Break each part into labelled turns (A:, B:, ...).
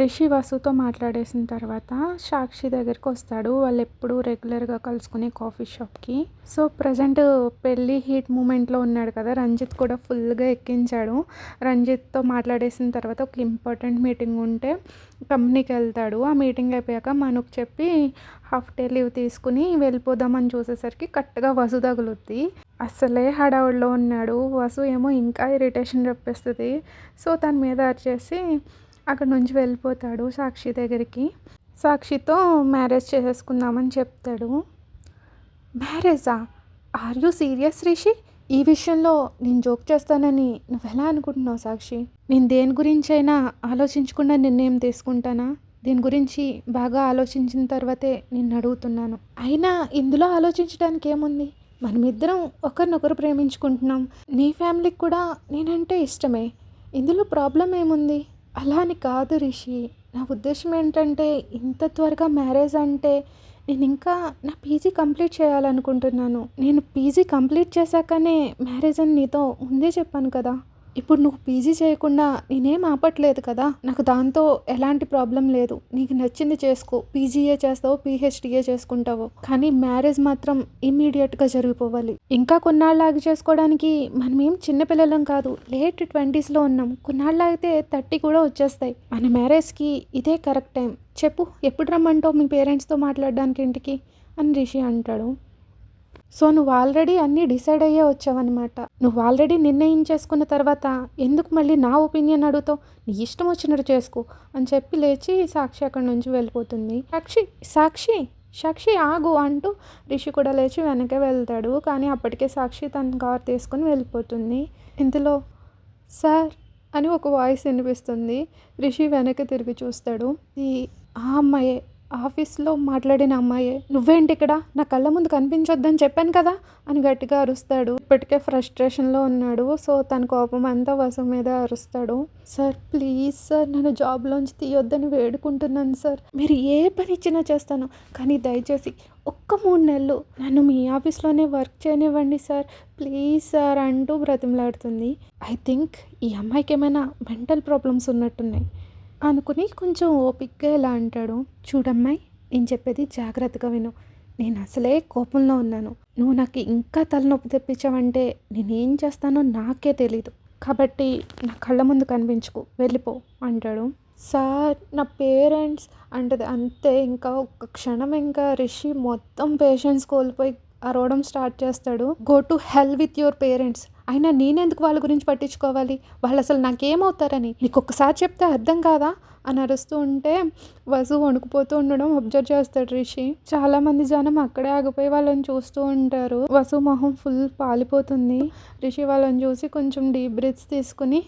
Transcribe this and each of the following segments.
A: రిషి వసుతో మాట్లాడేసిన తర్వాత సాక్షి దగ్గరికి వస్తాడు. వాళ్ళు ఎప్పుడు రెగ్యులర్గా కలుసుకునే కాఫీ షాప్కి. సో ప్రజెంట్ పెళ్ళి హీట్ మూమెంట్లో ఉన్నాడు కదా రంజిత్ కూడా ఫుల్గా ఎక్కించాడు. రంజిత్తో మాట్లాడేసిన తర్వాత ఒక ఇంపార్టెంట్ మీటింగ్ ఉంటే కంపెనీకి వెళ్తాడు. ఆ మీటింగ్ అయిపోయాక మనకు చెప్పి హాఫ్ డే లీవ్ తీసుకుని వెళ్ళిపోదామని చూసేసరికి కరెక్ట్గా వసు తగులుద్ది. అసలే హడావుడిలో ఉన్నాడు. వసు ఏమో ఇంకా ఇరిటేషన్ చెప్పేస్తుంది సో తన మీద వచ్చేసి అక్కడ నుంచి వెళ్ళిపోతాడు సాక్షి దగ్గరికి. సాక్షితో మ్యారేజ్ చేసేసుకుందామని చెప్తాడు. మ్యారేజా? Are you serious Rishi? ఈ విషయంలో నేను జోక్ చేస్తానని నువ్వెలా అనుకుంటున్నావు సాక్షి? నేను దేని గురించి అయినా ఆలోచించకుండా నిర్ణయం తీసుకుంటానా? దీని గురించి బాగా ఆలోచించిన తర్వాతే నిన్ను అడుగుతున్నాను. అయినా ఇందులో ఆలోచించడానికి ఏముంది? మనమిద్దరం ఒకరినొకరు ప్రేమించుకుంటున్నాం. నీ ఫ్యామిలీకి కూడా నేనంటే ఇష్టమే. ఇందులో ప్రాబ్లం ఏముంది? అలా అని కాదు రిషి. నా ఉద్దేశం ఏంటంటే ఇంత త్వరగా మ్యారేజ్ అంటే నేను ఇంకా నా పీజీ కంప్లీట్ చేయాలనుకుంటున్నాను. నేను పీజీ కంప్లీట్ చేశాకనే మ్యారేజ్ అని నీతో ముందే చెప్పాను కదా. ఇప్పుడు నువ్వు పీజీ చేయకుండా నేనేం ఆపట్లేదు కదా నాకు దాంతో ఎలాంటి ప్రాబ్లం లేదు. నీకు నచ్చింది చేసుకో పీజీఏ చేస్తావు పీహెచ్డీఏ చేసుకుంటావు. కానీ మ్యారేజ్ మాత్రం ఇమ్మీడియట్గా జరిగిపోవాలి. ఇంకా కొన్నాళ్ళు ఆగి చేసుకోవడానికి మనం ఏం చిన్నపిల్లలం కాదు లేట్ ట్వంటీస్లో ఉన్నాం. కొన్నాళ్ళు ఆగితే థర్టీ కూడా వచ్చేస్తాయి. మన మ్యారేజ్కి ఇదే కరెక్ట్ టైం. చెప్పు ఎప్పుడు రమ్మంటావు మీ పేరెంట్స్తో మాట్లాడడానికి ఇంటికి అని రిషి అంటాడు. సో నువ్వు ఆల్రెడీ అన్నీ డిసైడ్ అయ్యే వచ్చావన్నమాట. నువ్వు ఆల్రెడీ నిర్ణయించేసుకున్న తర్వాత ఎందుకు మళ్ళీ నా ఒపీనియన్ అడుగుతావు? నీ ఇష్టం వచ్చినట్టు చేసుకో అని చెప్పి లేచి సాక్షి అక్కడి నుంచి వెళ్ళిపోతుంది. సాక్షి సాక్షి సాక్షి ఆగు అంటూ రిషి కూడా లేచి వెనకే వెళ్తాడు. కానీ అప్పటికే సాక్షి తన కార్ తీసుకుని వెళ్ళిపోతుంది. ఇందులో సార్ అని ఒక వాయిస్ వినిపిస్తుంది. రిషి వెనక్కి తిరిగి చూస్తాడు. ఈ ఆ అమ్మాయే ఆఫీస్లో మాట్లాడిన అమ్మాయే నువ్వేంటి ఇక్కడ? నా కళ్ళ ముందు కనిపించొద్దని చెప్పాను కదా? అని గట్టిగా అరుస్తాడు. ఇప్పటికే ఫ్రస్ట్రేషన్లో ఉన్నాడు. సో తన కోపం అంతా వసు మీద అరుస్తాడు. సార్ ప్లీజ్ సార్ నన్ను జాబ్లోంచి తీయొద్దని వేడుకుంటున్నాను సార్. మీరు ఏ పని ఇచ్చినా చేస్తాను. కానీ దయచేసి ఒక్క మూడు నెలలు నన్ను మీ ఆఫీస్లోనే వర్క్ చేయనివ్వండి సార్. ప్లీజ్ సార్ అంటూ బ్రతిమలాడుతుంది. ఐ థింక్ ఈ అమ్మాయికి ఏమైనా మెంటల్ ప్రాబ్లమ్స్ ఉన్నట్టున్నాయి. అనుకుని కొంచెం ఓపిక్గా ఇలా అంటాడు? చూడమ్మాయి నేను చెప్పేది జాగ్రత్తగా విను. నేను అసలే కోపంలో ఉన్నాను. నువ్వు నాకు ఇంకా తలనొప్పి తెప్పించావంటే నేనేం చేస్తానో నాకే తెలీదు. కాబట్టి నా కళ్ళ ముందు కనిపించుకు. వెళ్ళిపో అంటాడు. సార్ నా పేరెంట్స్ అంటది అంతే. ఇంకా ఒక్క క్షణం ఇంకా రిషి మొత్తం పేషెన్స్ కోల్పోయి అరవడం స్టార్ట్ చేస్తాడు. Go to hell with your parents. అయినా నేనెందుకు వాళ్ళ గురించి పట్టించుకోవాలి? వాళ్ళు అసలు నాకేమవుతారని? నీకు ఒక్కసారి చెప్తే అర్థం కాదా? అని అరుస్తూ ఉంటే వసు వణుకుపోతూ ఉండడం అబ్జర్వ్ చేస్తాడు రిషి. చాలా మంది జనం అక్కడే ఆగిపోయి వాళ్ళని చూస్తూ ఉంటారు. వసు మొహం ఫుల్ పాలిపోతుంది. రిషి వాళ్ళని చూసి కొంచెం డీప్ బ్రీత్స్ తీసుకుని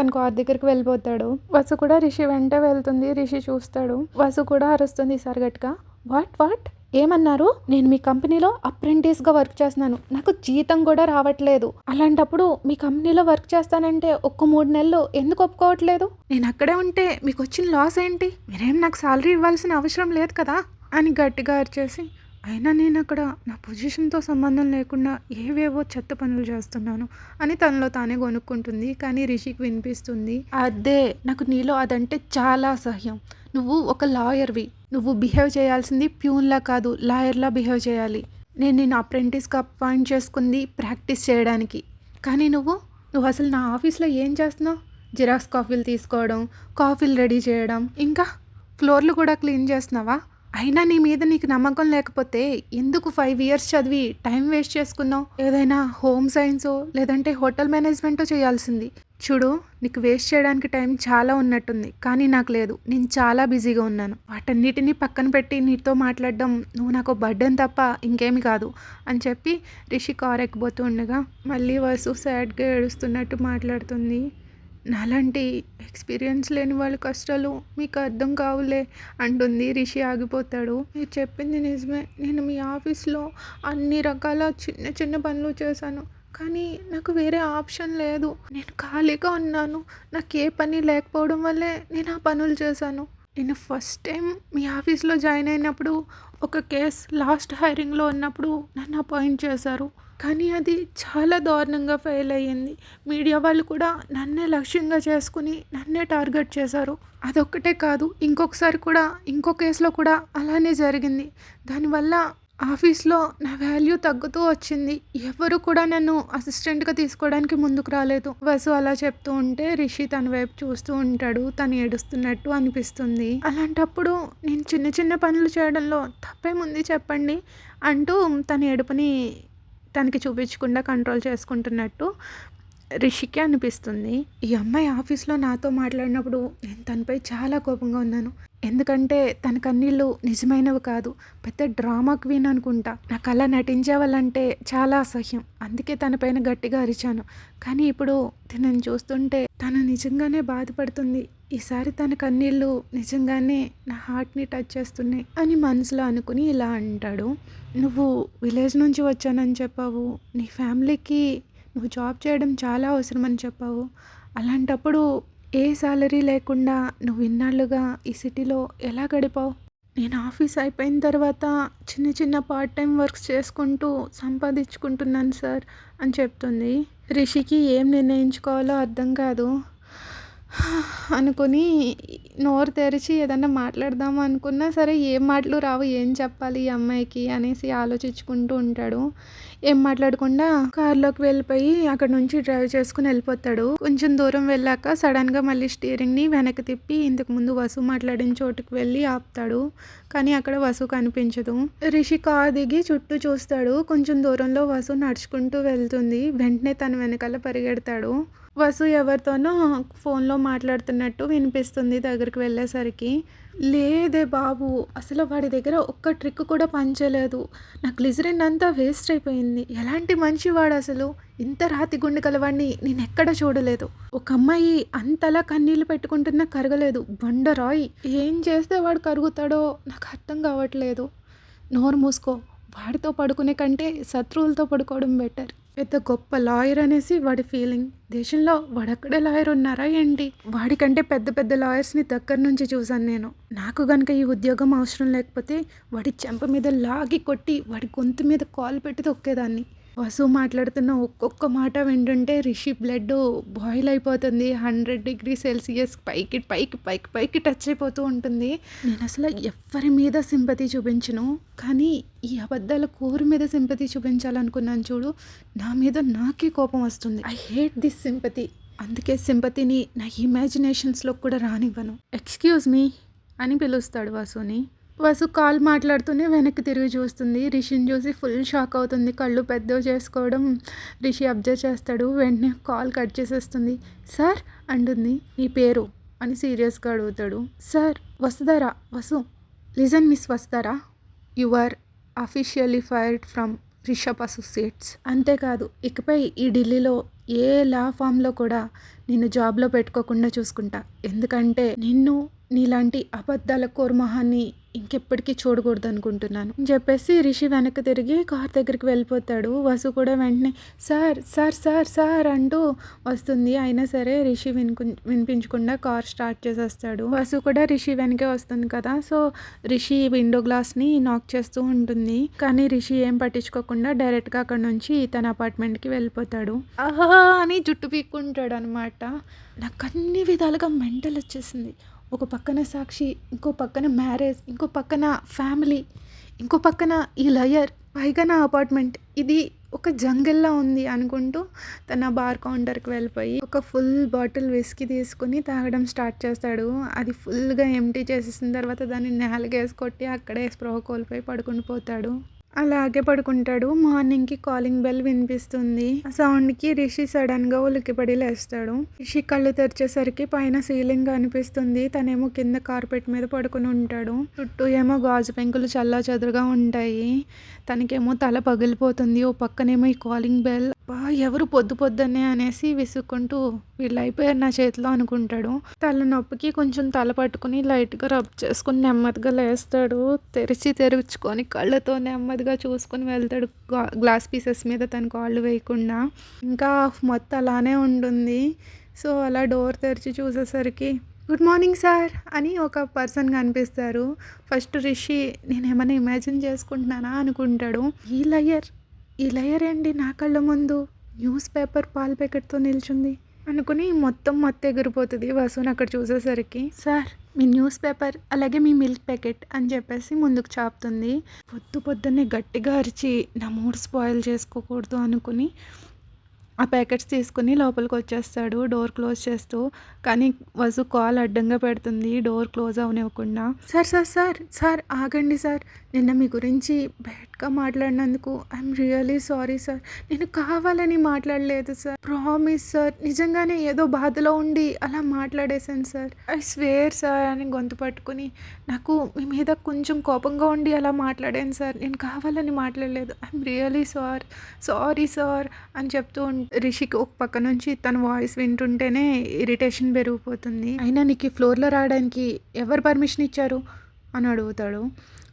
A: తన కార్ దగ్గరికి వెళ్ళిపోతాడు. వసు కూడా రిషి వెంట వెళ్తుంది. రిషి చూస్తాడు. వసు కూడా అరుస్తుంది ఈసారి గట్టిగా. వాట్ వాట్ ఏమన్నారు? నేను మీ కంపెనీలో అప్రెంటిస్గా వర్క్ చేస్తున్నాను. నాకు జీతం కూడా రావట్లేదు. అలాంటప్పుడు మీ కంపెనీలో వర్క్ చేస్తానంటే ఒక్క మూడు నెలలు ఎందుకు ఒప్పుకోవట్లేదు? నేను అక్కడే ఉంటే మీకు వచ్చిన లాస్ ఏంటి? మీరేం నాకు సాలరీ ఇవ్వాల్సిన అవసరం లేదు కదా? అని గట్టిగా అరిచేసి అయినా నేను అక్కడ నా పొజిషన్తో సంబంధం లేకుండా ఏవేవో చెత్త పనులు చేస్తున్నాను అని తనలో తానే కొనుక్కుంటుంది కానీ రిషికి వినిపిస్తుంది అదే నాకు నీలో అదంటే చాలా అసహ్యం. నువ్వు ఒక లాయర్వి. నువ్వు బిహేవ్ చేయాల్సింది ప్యూన్లా కాదు లాయర్లా బిహేవ్ చేయాలి. నేను నేను అప్రెంటిస్గా అపాయింట్ చేసుకుంది ప్రాక్టీస్ చేయడానికి. కానీ నువ్వు నువ్వు అసలు నా ఆఫీస్లో ఏం చేస్తున్నావు? జిరాక్స్ కాఫీలు తీసుకోవడం కాఫీలు రెడీ చేయడం ఇంకా ఫ్లోర్లు కూడా క్లీన్ చేస్తున్నావా? అయినా నీ మీద నీకు నమ్మకం లేకపోతే ఎందుకు ఫైవ్ ఇయర్స్ చదివి టైం వేస్ట్ చేసుకున్నావు? ఏదైనా హోమ్ సైన్సో లేదంటే హోటల్ మేనేజ్మెంటో చేయాల్సింది. చూడు నీకు వేస్ట్ చేయడానికి టైం చాలా ఉన్నట్టుంది కానీ నాకు లేదు. నేను చాలా బిజీగా ఉన్నాను. వాటన్నిటిని పక్కన పెట్టి నీతో మాట్లాడడం నువ్వు నాకు బర్డెన్ తప్ప ఇంకేమి కాదు అని చెప్పి రిషి కార్ ఎక్కిపోతూ ఉండగా మళ్ళీ వసు సాడ్గా ఏడుస్తున్నట్టు మాట్లాడుతుంది. నాలాంటి ఎక్స్పీరియన్స్ లేని వాళ్ళ కష్టాలు మీకు అర్థం కావులే అంటుంది రిషి ఆగిపోతాడు. మీరు చెప్పింది నిజమే. నేను మీ ఆఫీస్లో అన్ని రకాల చిన్న చిన్న పనులు చేశాను. కానీ నాకు వేరే ఆప్షన్ లేదు. నేను ఖాళీగా ఉన్నాను. నాకు ఏ పని లేకపోవడం వల్లే నేను ఆ పనులు చేశాను. నేను ఫస్ట్ టైం మీ ఆఫీస్లో జాయిన్ అయినప్పుడు ఒక కేస్ లాస్ట్ హైరింగ్లో ఉన్నప్పుడు నన్ను అపాయింట్ చేశారు. కానీ అది చాలా దారుణంగా ఫెయిల్ అయ్యింది. మీడియా వాళ్ళు కూడా నన్నే లక్ష్యంగా చేసుకుని నన్నే టార్గెట్ చేశారు. అదొక్కటే కాదు ఇంకొకసారి కూడా ఇంకో కేసులో కూడా అలానే జరిగింది. దానివల్ల ఆఫీస్లో నా వాల్యూ తగ్గుతూ వచ్చింది. ఎవరు కూడా నన్ను అసిస్టెంట్గా తీసుకోవడానికి ముందుకు రాలేదు. వసు అలా చెప్తూ ఉంటే రిషి తన వైపు చూస్తూ ఉంటాడు. తను ఏడుస్తున్నట్టు అనిపిస్తుంది. అలాంటప్పుడు నేను చిన్న చిన్న పనులు చేయడంలో తప్పేముంది చెప్పండి అంటూ తన ఏడుపుని తనకి చూపించకుండా కంట్రోల్ చేసుకుంటున్నట్టు రిషికి అనిపిస్తుంది. ఈ అమ్మాయి ఆఫీస్లో నాతో మాట్లాడినప్పుడు నేను తనపై చాలా కోపంగా ఉన్నాను. ఎందుకంటే తన కన్నీళ్ళు నిజమైనవి కాదు. పెద్ద డ్రామా క్వీన్ అనుకుంటా. నాకు అలా నటించే వాళ్ళంటే చాలా అసహ్యం. అందుకే తన పైన గట్టిగా అరిచాను. కానీ ఇప్పుడు తనని చూస్తుంటే తను నిజంగానే బాధపడుతుంది. ఈసారి తన కన్నీళ్ళు నిజంగానే నా హార్ట్ని టచ్ చేస్తున్నాయి అని మనసులో అనుకుని ఇలా అంటాడు. నువ్వు విలేజ్ నుంచి వచ్చానని చెప్పావు. నీ ఫ్యామిలీకి నువ్వు జాబ్ చేయడం చాలా అవసరం అని చెప్పావు. అలాంటప్పుడు ఏ సాలరీ లేకుండా నువ్వు ఇన్నాళ్ళుగా ఈ సిటీలో ఎలా గడిపావు? నేను ఆఫీస్ అయిపోయిన తర్వాత చిన్న చిన్న పార్ట్ టైం వర్క్స్ చేసుకుంటూ సంపాదించుకుంటున్నాను సార్ అని చెప్తుంది. రిషికి ఏం నిర్ణయించుకోవాలో అర్థం కాదు. అనుకుని నోరు తెరిచి ఏదన్నా మాట్లాడదాం అనుకున్నా సరే ఏం మాటలు రావు ఏం చెప్పాలి ఈ అమ్మాయికి అనేసి ఆలోచించుకుంటూ ఉంటాడు. ఏం మాట్లాడకుండా కార్లోకి వెళ్ళిపోయి అక్కడ నుంచి డ్రైవ్ చేసుకుని వెళ్ళిపోతాడు. కొంచెం దూరం వెళ్ళాక సడన్గా మళ్ళీ స్టీరింగ్ని వెనక్కి తిప్పి ఇంతకు ముందు వసు మాట్లాడిన చోటుకు వెళ్ళి ఆపుతాడు. కానీ అక్కడ వసు కనిపించదు. రిషి కార్ దిగి చుట్టూ చూస్తాడు. కొంచెం దూరంలో వసు నడుచుకుంటూ వెళ్తుంది. వెంటనే తన వెనకాల పరిగెడతాడు. వసు ఎవరితోనో ఫోన్లో మాట్లాడుతున్నట్టు వినిపిస్తుంది దగ్గరికి వెళ్ళేసరికి. లేదే బాబు అసలు వాడి దగ్గర ఒక్క ట్రిక్ కూడా పంచలేదు. నాకు గ్లిజరిన్ అంతా వేస్ట్ అయిపోయింది. ఎలాంటి మనిషి వాడు అసలు? ఇంత రాతి గుండె కలవాడిని నేను ఎక్కడ చూడలేదు. ఒక అమ్మాయి అంతలా కన్నీళ్ళు పెట్టుకుంటున్నా కరగలేదు. బండరాయి ఏం చేస్తే వాడు కరుగుతాడో నాకు అర్థం కావట్లేదు. నోరు మూసుకో. వాడితో పడుకునే కంటే శత్రువులతో పడుకోవడం బెటర్ పెద్ద గొప్ప లాయర్ అనేసి వాడి ఫీలింగ్ దేశంలో వాడక్కడే లాయర్ ఉన్నారా ఏంటి? వాడికంటే పెద్ద పెద్ద లాయర్స్ని దగ్గర నుంచి చూశాను నేను. నాకు కనుక ఈ ఉద్యోగం అవసరం లేకపోతే వాడి చెంప మీద లాగి కొట్టి వాడి గొంతు మీద కాల్ పెట్టి తొక్కేదాన్ని. వసు మాట్లాడుతున్న ఒక్కొక్క మాట వింటుంటే రిషి బ్లడ్ బాయిల్ అయిపోతుంది. హండ్రెడ్ డిగ్రీ సెల్సియస్ పైకి పైకి పైకి పైకి టచ్ అయిపోతూ ఉంటుంది. నేను అసలు ఎవరి మీద సింపతి చూపించను. కానీ ఈ అబద్ధాల కోరు మీద సింపతి చూపించాలనుకున్నాను చూడు నా మీద నాకే కోపం వస్తుంది. I hate this sympathy. అందుకే సింపతిని నా ఇమాజినేషన్స్లో కూడా రానివ్వను. ఎక్స్క్యూజ్ మీ అని పిలుస్తాడు వసుని. వసు కాల్ మాట్లాడుతూనే వెనక్కి తిరిగి చూస్తుంది. రిషిని చూసి ఫుల్ షాక్ అవుతుంది. కళ్ళు పెద్దవి చేసుకోవడం రిషి అబ్జర్వ్ చేస్తాడు. వెంటనే కాల్ కట్ చేసేస్తుంది. సార్ అంటుంది. నీ పేరు? అని సీరియస్గా అడుగుతాడు. సార్ వస్తుందారా వసు. లిజన్ మిస్ వస్తారా you are officially fired from Rishabh associates. అంతేకాదు ఇకపై ఈ ఢిల్లీలో ఏ లా ఫామ్లో కూడా నిన్ను జాబ్లో పెట్టుకోకుండా చూసుకుంటా. ఎందుకంటే నిన్ను నీలాంటి అబద్ధాల కోర్మహాన్ని ఇంకెప్పటికీ చూడకూడదు అనుకుంటున్నాను అని చెప్పేసి రిషి వెనక్కి తిరిగి కార్ దగ్గరికి వెళ్ళిపోతాడు. వసు కూడా వెంటనే సార్ సార్ సార్ సార్ అంటూ వస్తుంది. అయినా సరే రిషి వినుకు వినిపించకుండా కార్ స్టార్ట్ చేసేస్తాడు. వసు కూడా రిషి వెనకే వస్తుంది కదా సో రిషి విండో గ్లాస్ని నాక్ చేస్తూ ఉంటుంది. కానీ రిషి ఏం పట్టించుకోకుండా డైరెక్ట్గా అక్కడ నుంచి తన అపార్ట్మెంట్కి వెళ్ళిపోతాడు. ఆహా అని జుట్టు పీక్కుంటాడు అనమాట నాకు అన్ని విధాలుగా మెంటల్ వచ్చేసింది ఒక పక్కన సాక్షి ఇంకో పక్కన మ్యారేజ్ ఇంకో పక్కన ఫ్యామిలీ ఇంకో పక్కన ఈ లయర్ పైగా నా అపార్ట్మెంట్. ఇది ఒక జంగిల్లా ఉంది అనుకుంటూ తన బార్ కౌంటర్కి వెళ్ళిపోయి ఒక ఫుల్ బాటిల్ విస్కీ తీసుకుని తాగడం స్టార్ట్ చేస్తాడు. అది ఫుల్గా ఎంటీ చేసేసిన తర్వాత దాన్ని నేలకేసి కొట్టి అక్కడే స్ప్రోహ కోల్పోయి పడుకుని పోతాడు. అలాగే పడుకుంటాడు. మార్నింగ్కి కాలింగ్ బెల్ వినిపిస్తుంది. ఆ సౌండ్కి రిషి సడన్గా ఉలికిపడి లేస్తాడు. రిషి కళ్ళు తెరిచేసరికి పైన సీలింగ్ కనిపిస్తుంది తనేమో కింద కార్పెట్ మీద పడుకుని ఉంటాడు. చుట్టూ ఏమో గాజు పెంకులు చల్లా చెదురుగా ఉంటాయి. తనకేమో తల పగిలిపోతుంది. ఓ పక్కనేమో ఈ కాలింగ్ బెల్ అబ్బా ఎవరు పొద్దు పొద్దున్నే అనేసి విసుక్కుంటూ వీళ్ళు అయిపోయారు నా చేతిలో అనుకుంటాడు. తల నొప్పికి కొంచెం తల పట్టుకుని లైట్గా రబ్ చేసుకుని నెమ్మదిగా లేస్తాడు. తెరిచి తెరుచుకొని కళ్ళతో నెమ్మదిగా చూసుకుని వెళ్తాడు గ్లాస్ పీసెస్ మీద తన కాళ్ళు వేయకుండా. ఇంకా మొత్తం అలానే ఉంటుంది. సో అలా డోర్ తెరిచి చూసేసరికి గుడ్ మార్నింగ్ సార్ అని ఒక పర్సన్ కనిపిస్తారు. ఫస్ట్ రిషి నేను ఏమైనా ఇమాజిన్ చేసుకుంటున్నానా? అనుకుంటాడు. ఈ లయర్ ఈ నా కళ్ళ ముందు న్యూస్ పేపర్ పాల ప్యాకెట్తో నిల్చుంది. అనుకుని మొత్తం మత్తు ఎగిరిపోతుంది వసూన్ అక్కడ చూసేసరికి. సార్ మీ న్యూస్ పేపర్ అలాగే మీ మిల్క్ ప్యాకెట్ అని చెప్పేసి ముందుకు చాపుతుంది. పొద్దు పొద్దున్నే గట్టిగా అరిచి నా మూడ్ స్పాయిల్ చేసుకోకూడదు అనుకుని ఆ ప్యాకెట్స్ తీసుకుని లోపలికి వచ్చేస్తాడు డోర్ క్లోజ్ చేస్తూ. కానీ వసు కాల్ అడ్డంగా పెడుతుంది డోర్ క్లోజ్ అవనివ్వకుండా. సార్ సార్ సార్ సార్ ఆగండి సార్. నిన్న మీ గురించి బ్యాడ్గా మాట్లాడినందుకు ఐఎమ్ రియలీ సారీ సార్. నేను కావాలని మాట్లాడలేదు సార్. Promise sir. నిజంగానే ఏదో బాధలో ఉండి అలా మాట్లాడేశాను సార్. ఐ స్వేర్ సార్ అని గొంతు పట్టుకుని. నాకు మీ మీద కొంచెం కోపంగా ఉండి అలా మాట్లాడాను సార్. నేను కావాలని మాట్లాడలేదు. I'm really sir sorry sir అని చెప్తూ రిషికి ఒక పక్క నుంచి తన వాయిస్ వింటుంటేనే ఇరిటేషన్ పెరిగిపోతుంది. అయినా నీకు ఫ్లోర్లో రావడానికి ఎవరు పర్మిషన్ ఇచ్చారు? అని అడుగుతాడు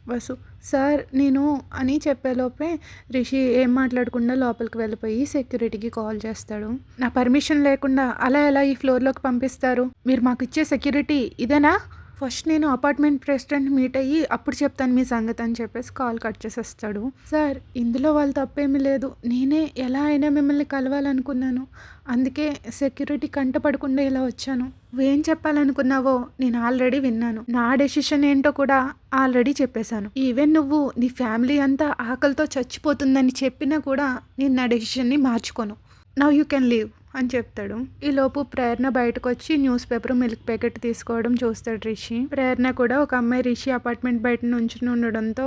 A: వసు. సార్ నేను అని చెప్పేలోపే రిషి ఏం మాట్లాడకుండా లోపలికి వెళ్ళిపోయి సెక్యూరిటీకి కాల్ చేస్తాడు. నా పర్మిషన్ లేకుండా అలా ఎలా ఈ ఫ్లోర్లోకి పంపిస్తారు? మీరు మాకు ఇచ్చే సెక్యూరిటీ ఇదేనా? ఫస్ట్ నేను అపార్ట్మెంట్ ప్రెసిడెంట్ మీట్ అయ్యి అప్పుడు చెప్తాను మీ సంగతి అని చెప్పేసి కాల్ కట్ చేసేస్తాడు. సార్ ఇందులో వాళ్ళు తప్పేమీ లేదు. నేనే ఎలా అయినా మిమ్మల్ని కలవాలనుకున్నాను. అందుకే సెక్యూరిటీ కంట పడకుండా ఇలా వచ్చాను. ఏం చెప్పాలనుకున్నావో నేను ఆల్రెడీ విన్నాను. నా డెసిషన్ ఏంటో కూడా ఆల్రెడీ చెప్పేశాను. ఈవెన్ నువ్వు నీ ఫ్యామిలీ అంతా ఆకలితో చచ్చిపోతుందని చెప్పినా కూడా నేను నా డెసిషన్ని మార్చుకోను. Now you can leave. అని చెప్తాడు. ఈలోపు ప్రేరణ బయటకు వచ్చి న్యూస్ పేపర్ మిల్క్ ప్యాకెట్ తీసుకోవడం చూస్తాడు రిషి. ప్రేరణ కూడా ఒక అమ్మాయి రిషి అపార్ట్మెంట్ బయట నుంచి ఉండడంతో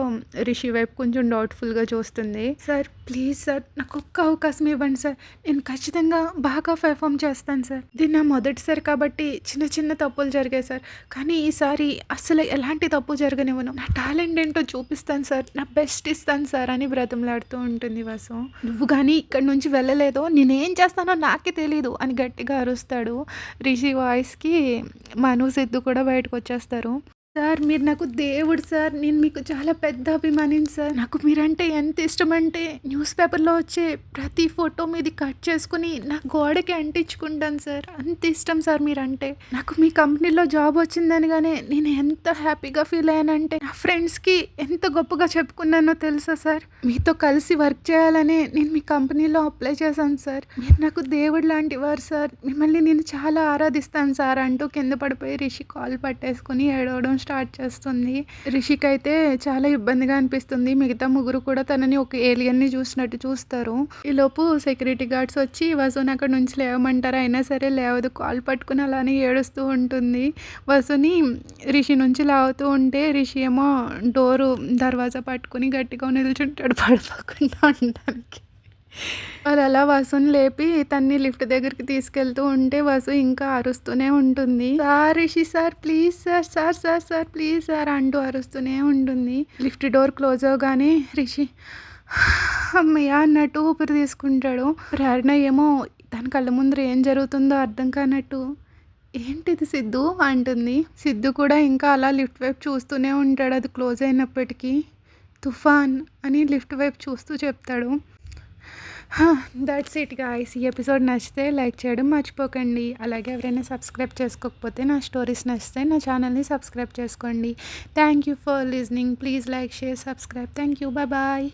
A: రిషి వైపు కొంచెం డౌట్ఫుల్గా చూస్తుంది. సార్ ప్లీజ్ సార్ నాకు ఒక్క అవకాశం ఇవ్వండి సార్. నేను ఖచ్చితంగా బాగా పెర్ఫామ్ చేస్తాను సార్. ఇది నా మొదటిసారి కాబట్టి చిన్న చిన్న తప్పులు జరిగాయి సార్. కానీ ఈసారి అసలు ఎలాంటి తప్పు జరగనివ్వను. నా టాలెంట్ ఏంటో చూపిస్తాను సార్. నా బెస్ట్ ఇస్తాను సార్ అని బ్రతంలాడుతూ ఉంటుంది వాసు. నువ్వు కానీ ఇక్కడి నుంచి వెళ్ళలేదో నేనేం చేస్తానో నాకే తెలీదు అని గట్టిగా అరుస్తాడు. రిషి వాయిస్కి మను సిద్ధు కూడా బయటకు వచ్చేస్తారు. సార్ మీరు నాకు దేవుడు సార్. నేను మీకు చాలా పెద్ద అభిమానిని సార్. నాకు మీరంటే ఎంత ఇష్టం అంటే న్యూస్ పేపర్లో వచ్చే ప్రతి ఫోటో మీది కట్ చేసుకుని నా గోడకి అంటించుకుంటాను సార్. అంత ఇష్టం సార్ మీరంటే. నాకు మీ కంపెనీలో జాబ్ వచ్చిందనగానే నేను ఎంత హ్యాపీగా ఫీల్ అయ్యానంటే నా ఫ్రెండ్స్కి ఎంత గొప్పగా చెప్పుకున్నానో తెలుసా సార్? మీతో కలిసి వర్క్ చేయాలనే నేను మీ కంపెనీలో అప్లై చేశాను సార్. మీరు నాకు దేవుడు లాంటి వారు సార్. మిమ్మల్ని నేను చాలా ఆరాధిస్తాను సార్ అంటూ కింద పడిపోయి రిషి కాల్ పట్టేసుకుని ఏడవడం స్టార్ట్ చేస్తుంది. రిషికి అయితే చాలా ఇబ్బందిగా అనిపిస్తుంది. మిగతా ముగ్గురు కూడా తనని ఒక ఏలియన్ని చూసినట్టు చూస్తారు. ఈలోపు సెక్యూరిటీ గార్డ్స్ వచ్చి వసుని అక్కడ నుంచి లేవమంటారు? అయినా సరే లేవదు. కాల్ పట్టుకుని అలానే ఏడుస్తూ ఉంటుంది. వసుని రిషి నుంచి లాగుతూ ఉంటే రిషి ఏమో డోరు దర్వాజా పట్టుకుని గట్టిగా నిల్చుంటాడు. పడిపోకుండా ఉండడానికి. వాళ్ళు అలా వసుని లేపి తన్ని లిఫ్ట్ దగ్గరికి తీసుకెళ్తూ ఉంటే వసు ఇంకా అరుస్తూనే ఉంటుంది. Sir Rishi sir please sir sir sir sir please sir అంటూ అరుస్తూనే ఉంటుంది. లిఫ్ట్ డోర్ క్లోజ్ అవగానే రిషి అమ్మయ్య అన్నట్టు ఊపిరి తీసుకుంటాడు. ప్రేరణ ఏమో తన కళ్ళ ముందర ఏం జరుగుతుందో అర్థం కానట్టు. ఏంటిది సిద్ధు? అంటుంది. సిద్ధు కూడా ఇంకా అలా లిఫ్ట్ వైపు చూస్తూనే ఉంటాడు. అది క్లోజ్ అయినప్పటికీ తుఫాన్ అని లిఫ్ట్ వైపు చూస్తూ చెప్తాడు. దట్స్ ఇట్ గాయస్ ఈ ఎపిసోడ్ నచ్చితే లైక్ చేయడం మర్చిపోకండి. అలాగే ఎవరైనా సబ్స్క్రైబ్ చేసుకోకపోతే నా స్టోరీస్ నచ్చితే నా ఛానల్ని సబ్స్క్రైబ్ చేసుకోండి. Thank you for listening please like share subscribe thank you bye bye